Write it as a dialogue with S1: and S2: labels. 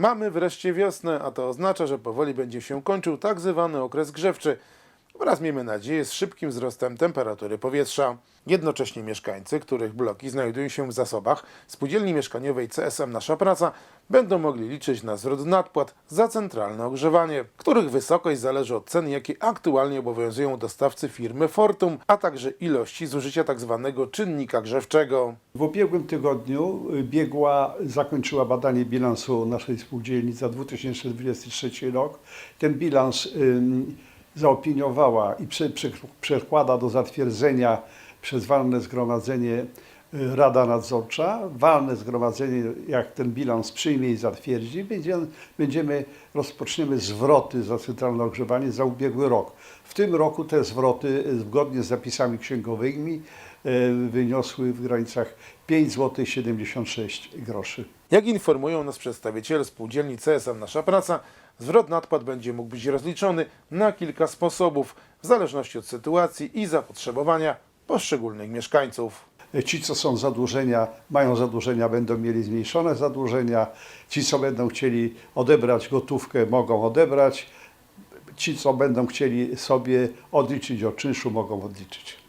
S1: Mamy wreszcie wiosnę, a to oznacza, że powoli będzie się kończył tak zwany okres grzewczy wraz, miejmy nadzieję, z szybkim wzrostem temperatury powietrza. Jednocześnie mieszkańcy, których bloki znajdują się w zasobach spółdzielni mieszkaniowej CSM Nasza Praca, będą mogli liczyć na zwrot nadpłat za centralne ogrzewanie, których wysokość zależy od cen, jakie aktualnie obowiązują dostawcy firmy Fortum, a także ilości zużycia tzw. czynnika grzewczego.
S2: W ubiegłym tygodniu y, biegła, zakończyła badanie bilansu naszej spółdzielni za 2023 rok. Ten bilans ym, zaopiniowała i prze, prze, przekłada do zatwierdzenia przez walne zgromadzenie y, Rada Nadzorcza. Walne zgromadzenie, jak ten bilans przyjmie i zatwierdzi, będziemy, będziemy rozpoczniemy zwroty za centralne ogrzewanie za ubiegły rok. W tym roku te zwroty, y, zgodnie z zapisami księgowymi, wyniosły w granicach 5 zł 76 groszy.
S1: Jak informują nas przedstawiciele spółdzielni CSM Nasza Praca, zwrot nadpłat będzie mógł być rozliczony na kilka sposobów, w zależności od sytuacji i zapotrzebowania poszczególnych mieszkańców.
S2: Ci, co są zadłużenia, mają zadłużenia, będą mieli zmniejszone zadłużenia. Ci, co będą chcieli odebrać gotówkę, mogą odebrać. Ci, co będą chcieli sobie odliczyć od czynszu, mogą odliczyć.